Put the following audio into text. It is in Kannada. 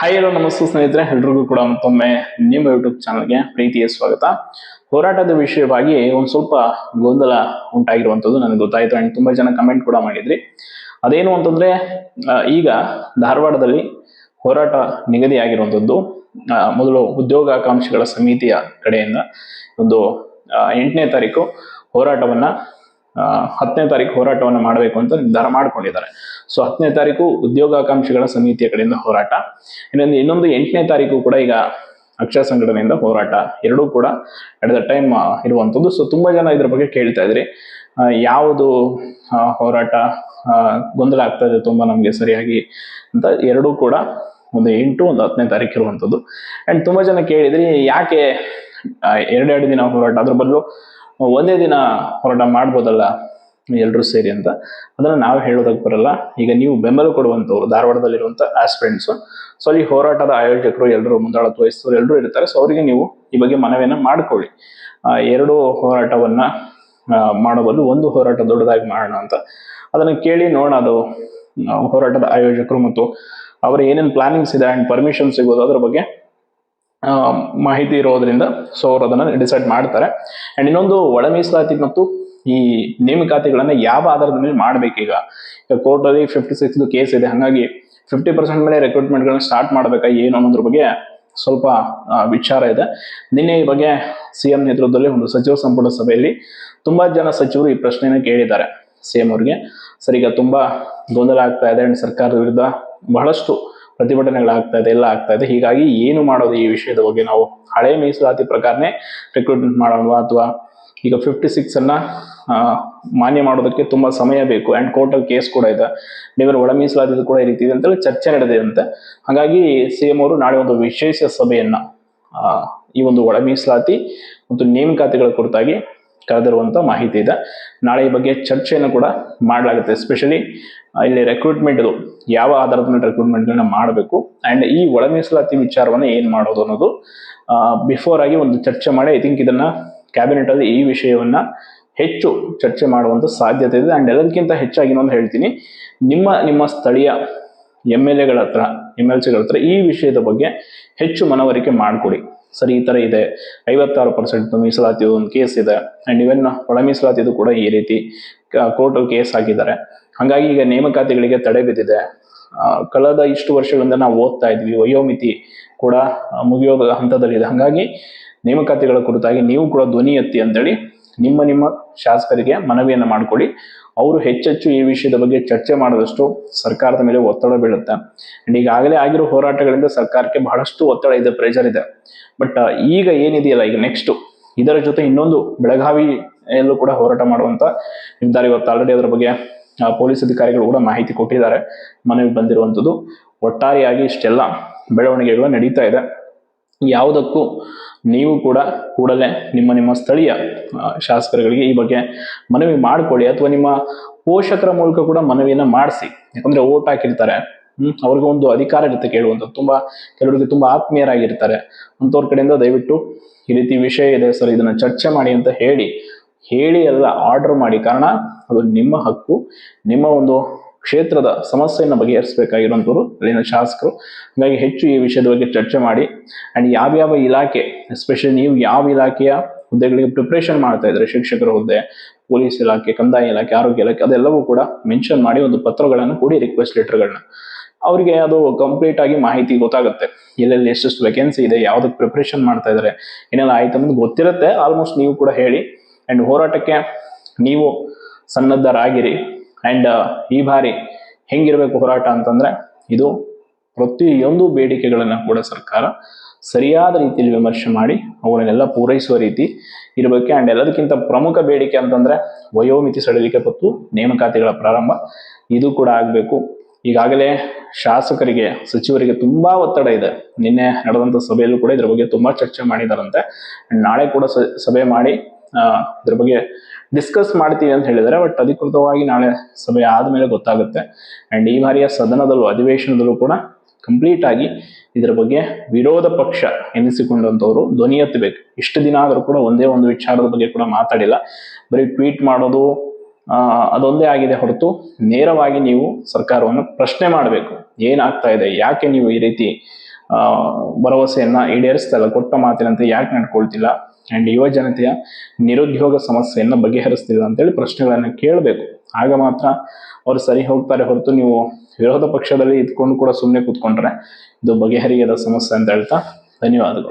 ಹಾಯ್ ಹಲೋ ನಮಸ್ತೆ ಸ್ನೇಹಿತರೆ. ಎಲ್ರಿಗೂ ಕೂಡ ಮತ್ತೊಮ್ಮೆ ನಿಮ್ಮ ಯೂಟ್ಯೂಬ್ ಚಾನಲ್ಗೆ ಪ್ರೀತಿಯ ಸ್ವಾಗತ. ಹೋರಾಟದ ವಿಷಯವಾಗಿ ಒಂದು ಸ್ವಲ್ಪ ಗೊಂದಲ ಉಂಟಾಗಿರುವಂಥದ್ದು ನನಗೆ ಗೊತ್ತಾಯಿತು. ಆ್ಯಂಡ್ ತುಂಬ ಜನ ಕಮೆಂಟ್ ಕೂಡ ಮಾಡಿದ್ರಿ. ಅದೇನು ಅಂತಂದರೆ ಈಗ ಧಾರವಾಡದಲ್ಲಿ ಹೋರಾಟ ನಿಗದಿಯಾಗಿರುವಂಥದ್ದು ಮೊದಲು ಉದ್ಯೋಗಾಕಾಂಕ್ಷಿಗಳ ಸಮಿತಿಯ ಕಡೆಯಿಂದ ಒಂದು ಎಂಟನೇ ತಾರೀಕು ಹೋರಾಟವನ್ನ ಹತ್ತನೇ ತಾರೀಕು ಹೋರಾಟವನ್ನು ಮಾಡಬೇಕು ಅಂತ ನಿರ್ಧಾರ ಮಾಡಿಕೊಂಡಿದ್ದಾರೆ. ಸೊ ಹತ್ತನೇ ತಾರೀಕು ಉದ್ಯೋಗಾಕಾಂಕ್ಷಿಗಳ ಸಮಿತಿಯ ಕಡೆಯಿಂದ ಹೋರಾಟ. ಇನ್ನೊಂದು ಇನ್ನೊಂದು ಎಂಟನೇ ತಾರೀಕು ಕೂಡ ಈಗ ಅಕ್ಷರ ಸಂಘಟನೆಯಿಂದ ಹೋರಾಟ. ಎರಡೂ ಕೂಡ ಎಟ್ ದ ಟೈಮ್ ಇರುವಂಥದ್ದು. ಸೊ ತುಂಬಾ ಜನ ಇದ್ರ ಬಗ್ಗೆ ಕೇಳ್ತಾ ಇದ್ರಿ. ಯಾವುದು ಹೋರಾಟ ಗೊಂದಲ ಆಗ್ತಾ ಇದೆ, ತುಂಬಾ ನಮಗೆ ಸರಿಯಾಗಿ ಅಂತ ಎರಡೂ ಕೂಡ ಒಂದು ಎಂಟು, ಒಂದು ಹತ್ತನೇ ತಾರೀಕು ಇರುವಂಥದ್ದು. ಅಂಡ್ ತುಂಬಾ ಜನ ಕೇಳಿದ್ರಿ, ಯಾಕೆ ಎರಡೆರಡು ದಿನ ಹೋರಾಟ? ಅದ್ರ ಬದಲು ಒಂದೇ ದಿನ ಹೋರಾಟ ಮಾಡ್ಬೋದಲ್ಲ ಎಲ್ಲರೂ ಸೇರಿ ಅಂತ. ಅದನ್ನು ನಾವು ಹೇಳೋದಕ್ಕೆ ಬರಲ್ಲ. ಈಗ ನೀವು ಬೆಂಬಲ ಕೊಡುವಂಥವ್ರು ಧಾರವಾಡದಲ್ಲಿರುವಂಥ ಫ್ರೆಂಡ್ಸು ಸೊ ಅಲ್ಲಿ ಹೋರಾಟದ ಆಯೋಜಕರು ಎಲ್ಲರೂ ಮುಂದಾಳತ್ವ ವಹಿಸೋರು ಎಲ್ಲರೂ ಇರ್ತಾರೆ. ಸೊ ಅವರಿಗೆ ನೀವು ಈ ಬಗ್ಗೆ ಮನವಿಯನ್ನು ಮಾಡಿಕೊಳ್ಳಿ. ಎರಡು ಹೋರಾಟವನ್ನು ಆ, ಮಾಡೋ ಬದಲು ಒಂದು ಹೋರಾಟ ದೊಡ್ಡದಾಗಿ ಮಾಡೋಣ ಅಂತ. ಅದನ್ನು ಕೇಳಿ ನೋಡೋಣ ಅದು ಹೋರಾಟದ ಆಯೋಜಕರು ಮತ್ತು ಅವರ ಏನೇನು ಪ್ಲಾನಿಂಗ್ಸ್ ಇದೆ ಆ್ಯಂಡ್ ಪರ್ಮಿಷನ್ ಸಿಗೋದು ಅದ್ರ ಬಗ್ಗೆ ಮಾಹಿತಿ ಇರೋದ್ರಿಂದ ಸೊ ಅವ್ರು ಅದನ್ನ ಡಿಸೈಡ್ ಮಾಡ್ತಾರೆ. ಅಂಡ್ ಇನ್ನೊಂದು ಒಳ ಮೀಸಲಾತಿ ಮತ್ತು ಈ ನೇಮಕಾತಿಗಳನ್ನು ಯಾವ ಆಧಾರದ ಮೇಲೆ ಮಾಡ್ಬೇಕೀಗ? ಈಗ ಕೋರ್ಟಲ್ಲಿ ಫಿಫ್ಟಿ ಸಿಕ್ಸ್ ಕೇಸ್ ಇದೆ. ಹಾಗಾಗಿ ಫಿಫ್ಟಿ ಪರ್ಸೆಂಟ್ ಮೇಲೆ ರೆಕ್ರೂಟ್ಮೆಂಟ್ಗಳನ್ನ ಸ್ಟಾರ್ಟ್ ಮಾಡಬೇಕಾ ಏನು ಅನ್ನೋದ್ರ ಬಗ್ಗೆ ಸ್ವಲ್ಪ ವಿಚಾರ ಇದೆ. ನಿನ್ನೆ ಈ ಬಗ್ಗೆ ಸಿ ಎಂ ನೇತೃತ್ವದಲ್ಲಿ ಒಂದು ಸಚಿವ ಸಂಪುಟ ಸಭೆಯಲ್ಲಿ ತುಂಬಾ ಜನ ಸಚಿವರು ಈ ಪ್ರಶ್ನೆಯನ್ನು ಕೇಳಿದ್ದಾರೆ ಸಿ ಎಂ ಅವ್ರಿಗೆ. ಸರ್, ಈಗ ತುಂಬಾ ಗೊಂದಲ ಆಗ್ತಾ ಇದೆ. ಅಂಡ್ ಸರ್ಕಾರದ ವಿರುದ್ಧ ಬಹಳಷ್ಟು ಪ್ರತಿಭಟನೆಗಳಾಗ್ತಾ ಇದೆ, ಎಲ್ಲ ಆಗ್ತಾ ಇದೆ. ಹೀಗಾಗಿ ಏನು ಮಾಡೋದು ಈ ವಿಷಯದ ಬಗ್ಗೆ ನಾವು ಹಳೆ ಮೀಸಲಾತಿ ಪ್ರಕಾರನೇ ರಿಕ್ರೂಟ್ಮೆಂಟ್ ಮಾಡೋಣ ಅಥವಾ ಈಗ ಫಿಫ್ಟಿ ಸಿಕ್ಸ್ ಅನ್ನ ಮಾನ್ಯ ಮಾಡೋದಕ್ಕೆ ತುಂಬಾ ಸಮಯ ಬೇಕು. ಅಂಡ್ ಕೋರ್ಟಲ್ಲಿ ಕೇಸ್ ಕೂಡ ಇದೆ. ನೀವೇನು ಒಳ ಮೀಸಲಾತಿ ಕೂಡ ಈ ರೀತಿ ಇದೆ ಅಂತೇಳಿ ಚರ್ಚೆ ನಡೆದಿದೆ. ಹಾಗಾಗಿ ಸಿಎಂ ಅವರು ನಾಳೆ ಒಂದು ವಿಶೇಷ ಸಭೆಯನ್ನ ಈ ಒಂದು ಒಳ ಮೀಸಲಾತಿ ಮತ್ತು ನೇಮಕಾತಿಗಳ ಕುರಿತಾಗಿ ಕರೆದಿರುವಂತ ಮಾಹಿತಿ ಇದೆ. ನಾಳೆ ಈ ಬಗ್ಗೆ ಚರ್ಚೆಯನ್ನು ಕೂಡ ಮಾಡಲಾಗುತ್ತೆ. ಎಸ್ಪೆಷಲಿ ಇಲ್ಲಿ ರೆಕ್ರೂಟ್ಮೆಂಟ್ ಇದು ಯಾವ ಆಧಾರದ ಮೇಲೆ ರೆಕ್ರೂಟ್ಮೆಂಟ್ಗಳನ್ನ ಮಾಡಬೇಕು ಆ್ಯಂಡ್ ಈ ಒಳ ಮೀಸಲಾತಿ ವಿಚಾರವನ್ನು ಏನು ಮಾಡೋದು ಅನ್ನೋದು ಬಿಫೋರ್ ಆಗಿ ಒಂದು ಚರ್ಚೆ ಮಾಡಿ ಐ ಥಿಂಕ್ ಇದನ್ನು ಕ್ಯಾಬಿನೆಟಲ್ಲಿ ಈ ವಿಷಯವನ್ನು ಹೆಚ್ಚು ಚರ್ಚೆ ಮಾಡುವಂಥ ಸಾಧ್ಯತೆ ಇದೆ. ಆ್ಯಂಡ್ ಎಲ್ಲದಕ್ಕಿಂತ ಹೆಚ್ಚಾಗಿ ಇನ್ನೊಂದು ಹೇಳ್ತೀನಿ, ನಿಮ್ಮ ನಿಮ್ಮ ಸ್ಥಳೀಯ ಎಂ ಎಲ್ ಎಗಳ ಹತ್ರ ಎಂ ಎಲ್ ಸಿಗಳ ಹತ್ರ ಈ ವಿಷಯದ ಬಗ್ಗೆ ಹೆಚ್ಚು ಮನವರಿಕೆ ಮಾಡಿಕೊಡಿ. ಸರಿ, ಈ ತರ ಇದೆ. ಐವತ್ತಾರು ಪರ್ಸೆಂಟ್ ಮೀಸಲಾತಿ ಒಂದು ಕೇಸ್ ಇದೆ. ಅಂಡ್ ಇವನ್ ಒಳ ಮೀಸಲಾತಿದು ಕೂಡ ಈ ರೀತಿ ಕೋರ್ಟ್ ಕೇಸ್ ಹಾಕಿದ್ದಾರೆ. ಹಾಗಾಗಿ ಈಗ ನೇಮಕಾತಿಗಳಿಗೆ ತಡೆ ಬಿದ್ದಿದೆ. ಕಳೆದ ಇಷ್ಟು ವರ್ಷಗಳಿಂದ ನಾವು ಓದ್ತಾ ಇದ್ವಿ. ವಯೋಮಿತಿ ಕೂಡ ಮುಗಿಯೋ ಹಂತದಲ್ಲಿದೆ. ಹಾಗಾಗಿ ನೇಮಕಾತಿಗಳ ಕುರಿತಾಗಿ ನೀವು ಕೂಡ ಧ್ವನಿ ಎತ್ತಿ ಅಂತೇಳಿ ನಿಮ್ಮ ನಿಮ್ಮ ಶಾಸಕರಿಗೆ ಮನವಿಯನ್ನು ಮಾಡಿಕೊಡಿ ಅವರು ಹೆಚ್ಚೆಚ್ಚು ಈ ವಿಷಯದ ಬಗ್ಗೆ ಚರ್ಚೆ ಮಾಡಿದಷ್ಟು ಸರ್ಕಾರದ ಮೇಲೆ ಒತ್ತಡ ಬೀಳುತ್ತೆ. ಅಂಡ್ ಈಗಾಗಲೇ ಆಗಿರೋ ಹೋರಾಟಗಳಿಂದ ಸರ್ಕಾರಕ್ಕೆ ಬಹಳಷ್ಟು ಒತ್ತಡ ಇದೆ ಪ್ರೆಷರ್ ಇದೆ. ಬಟ್ ಈಗ ಏನಿದೆಯಲ್ಲ, ಈಗ ನೆಕ್ಸ್ಟ್ ಇದರ ಜೊತೆ ಇನ್ನೊಂದು ಬೆಳಗಾವಿಯಲ್ಲೂ ಕೂಡ ಹೋರಾಟ ಮಾಡುವಂತ ನಿರ್ಧಾರ ಇವತ್ತು ಆಲ್ರೆಡಿ ಅದರ ಬಗ್ಗೆ ಪೊಲೀಸ್ ಅಧಿಕಾರಿಗಳು ಕೂಡ ಮಾಹಿತಿ ಕೊಟ್ಟಿದ್ದಾರೆ. ಮನವಿ ಬಂದಿರುವಂಥದ್ದು ಒಟ್ಟಾರೆಯಾಗಿ ಇಷ್ಟೆಲ್ಲ ಬೆಳವಣಿಗೆಗಳು ನಡೀತಾ ಇದೆ. ಯಾವುದಕ್ಕೂ ನೀವು ಕೂಡ ಕೂಡಲೇ ನಿಮ್ಮ ನಿಮ್ಮ ಸ್ಥಳೀಯ ಶಾಸಕರುಗಳಿಗೆ ಈ ಬಗ್ಗೆ ಮನವಿ ಮಾಡಿಕೊಳ್ಳಿ ಅಥವಾ ನಿಮ್ಮ ಪೋಷಕರ ಮೂಲಕ ಕೂಡ ಮನವಿಯನ್ನ ಮಾಡಿಸಿ. ಯಾಕಂದ್ರೆ ಓಟ್ ಹಾಕಿರ್ತಾರೆ. ಹ್ಮ್, ಅವ್ರಿಗೆ ಒಂದು ಅಧಿಕಾರ ಇರುತ್ತೆ ಕೇಳುವಂಥದ್ದು. ತುಂಬಾ ಕೆಲವರಿಗೆ ತುಂಬಾ ಆತ್ಮೀಯರಾಗಿರ್ತಾರೆ. ಅಂಥವ್ರ ಕಡೆಯಿಂದ ದಯವಿಟ್ಟು ಈ ರೀತಿ ವಿಷಯ ಇದೆ, ಸರ್, ಇದನ್ನ ಚರ್ಚೆ ಮಾಡಿ ಅಂತ ಹೇಳಿ. ಹೇಳಿ ಎಲ್ಲ ಆರ್ಡರ್ ಮಾಡಿ. ಕಾರಣ ಅದು ನಿಮ್ಮ ಹಕ್ಕು, ನಿಮ್ಮ ಒಂದು ಕ್ಷೇತ್ರದ ಸಮಸ್ಯೆಯನ್ನು ಬಗೆಹರಿಸಬೇಕಾಗಿರುವಂಥವ್ರು ಅಲ್ಲಿನ ಶಾಸಕರು. ಹಾಗಾಗಿ ಹೆಚ್ಚು ಈ ವಿಷಯದ ಬಗ್ಗೆ ಚರ್ಚೆ ಮಾಡಿ. ಅಂಡ್ ಯಾವ್ಯಾವ ಇಲಾಖೆ ಎಸ್ಪೆಷಲಿ ನೀವು ಯಾವ ಇಲಾಖೆಯ ಹುದ್ದೆಗಳಿಗೆ ಪ್ರಿಪ್ರೇಷನ್ ಮಾಡ್ತಾ ಇದ್ದಾರೆ, ಶಿಕ್ಷಕರ ಹುದ್ದೆ, ಪೊಲೀಸ್ ಇಲಾಖೆ, ಕಂದಾಯ ಇಲಾಖೆ, ಆರೋಗ್ಯ ಇಲಾಖೆ, ಅದೆಲ್ಲವೂ ಕೂಡ ಮೆನ್ಷನ್ ಮಾಡಿ ಒಂದು ಪತ್ರಗಳನ್ನು ಕೂಡಿ ರಿಕ್ವೆಸ್ಟ್ ಲೆಟರ್ಗಳನ್ನ ಅವರಿಗೆ ಅದು ಕಂಪ್ಲೀಟ್ ಆಗಿ ಮಾಹಿತಿ ಗೊತ್ತಾಗುತ್ತೆ. ಎಲ್ಲೆಲ್ಲಿ ಎಷ್ಟೆಷ್ಟು ವೇಕೆನ್ಸಿ ಇದೆ, ಯಾವುದಕ್ಕೆ ಪ್ರಿಪ್ರೇಷನ್ ಮಾಡ್ತಾ ಇದ್ದಾರೆ, ಏನೆಲ್ಲ ಆಯ್ತು ಅನ್ನೋದು ಗೊತ್ತಿರುತ್ತೆ. ಆಲ್ಮೋಸ್ಟ್ ನೀವು ಕೂಡ ಹೇಳಿ. ಆ್ಯಂಡ್ ಹೋರಾಟಕ್ಕೆ ನೀವು ಸನ್ನದ್ಧರಾಗಿರಿ. ಅಂಡ್ ಈ ಬಾರಿ ಹೆಂಗಿರಬೇಕು ಹೋರಾಟ ಅಂತಂದ್ರೆ ಇದು ಪ್ರತಿಯೊಂದು ಬೇಡಿಕೆಗಳನ್ನ ಕೂಡ ಸರ್ಕಾರ ಸರಿಯಾದ ರೀತಿಯಲ್ಲಿ ವಿಮರ್ಶೆ ಮಾಡಿ ಅವುಗಳನ್ನೆಲ್ಲ ಪೂರೈಸುವ ರೀತಿ ಇರಬೇಕು. ಅಂಡ್ ಎಲ್ಲದಕ್ಕಿಂತ ಪ್ರಮುಖ ಬೇಡಿಕೆ ಅಂತಂದ್ರೆ ವಯೋಮಿತಿ ಸಡಿಲಿಕೆ ಮತ್ತು ನೇಮಕಾತಿಗಳ ಪ್ರಾರಂಭ. ಇದು ಕೂಡ ಆಗಬೇಕು. ಈಗಾಗಲೇ ಶಾಸಕರಿಗೆ, ಸಚಿವರಿಗೆ ತುಂಬಾ ಒತ್ತಡ ಇದೆ. ನಿನ್ನೆ ನಡೆದಂತ ಸಭೆಯಲ್ಲೂ ಕೂಡ ಇದ್ರ ಬಗ್ಗೆ ತುಂಬಾ ಚರ್ಚೆ ಮಾಡಿದಾರಂತೆ. ನಾಳೆ ಕೂಡ ಸಭೆ ಮಾಡಿ ಇದ್ರ ಬಗ್ಗೆ ಡಿಸ್ಕಸ್ ಮಾಡ್ತೀವಿ ಅಂತ ಹೇಳಿದರೆ ಬಟ್ ಅಧಿಕೃತವಾಗಿ ನಾಳೆ ಸಭೆ ಆದಮೇಲೆ ಗೊತ್ತಾಗುತ್ತೆ. ಅಂಡ್ ಈ ಬಾರಿಯ ಸದನದಲ್ಲೂ, ಅಧಿವೇಶನದಲ್ಲೂ ಕೂಡ ಕಂಪ್ಲೀಟ್ ಆಗಿ ಇದರ ಬಗ್ಗೆ ವಿರೋಧ ಪಕ್ಷ ಎನಿಸಿಕೊಂಡಂತವರು ಧ್ವನಿ ಎತ್ತಬೇಕು. ಇಷ್ಟು ದಿನ ಆದರೂ ಕೂಡ ಒಂದೇ ಒಂದು ವಿಚಾರದ ಬಗ್ಗೆ ಕೂಡ ಮಾತಾಡಿಲ್ಲ. ಬರೀ ಟ್ವೀಟ್ ಮಾಡೋದು ಅದೊಂದೇ ಆಗಿದೆ ಹೊರತು ನೇರವಾಗಿ ನೀವು ಸರ್ಕಾರವನ್ನು ಪ್ರಶ್ನೆ ಮಾಡಬೇಕು. ಏನಾಗ್ತಾ ಇದೆ? ಯಾಕೆ ನೀವು ಈ ರೀತಿ ಭರವಸೆಯನ್ನ ಈಡೇರಿಸ್ತಾ ಇಲ್ಲ? ಕೊಟ್ಟ ಮಾತಿನಂತೆ ಯಾಕೆ ನಡ್ಕೊಳ್ತಿಲ್ಲ? ಅಂಡ್ ಯುವ ಜನತೆಯ ನಿರುದ್ಯೋಗ ಸಮಸ್ಯೆಯನ್ನು ಬಗೆಹರಿಸ್ತಿಲ್ಲ ಅಂತೇಳಿ ಪ್ರಶ್ನೆಗಳನ್ನು ಕೇಳಬೇಕು. ಆಗ ಮಾತ್ರ ಅವರು ಸರಿ ಹೋಗ್ತಾರೆ ಹೊರತು ನೀವು ವಿರೋಧ ಪಕ್ಷದಲ್ಲಿ ಇದ್ಕೊಂಡು ಕೂಡ ಸುಮ್ಮನೆ ಕೂತ್ಕೊಂಡ್ರೆ ಇದು ಬಗೆಹರಿಯದ ಸಮಸ್ಯೆ ಅಂತ ಹೇಳ್ತಾ ಧನ್ಯವಾದಗಳು.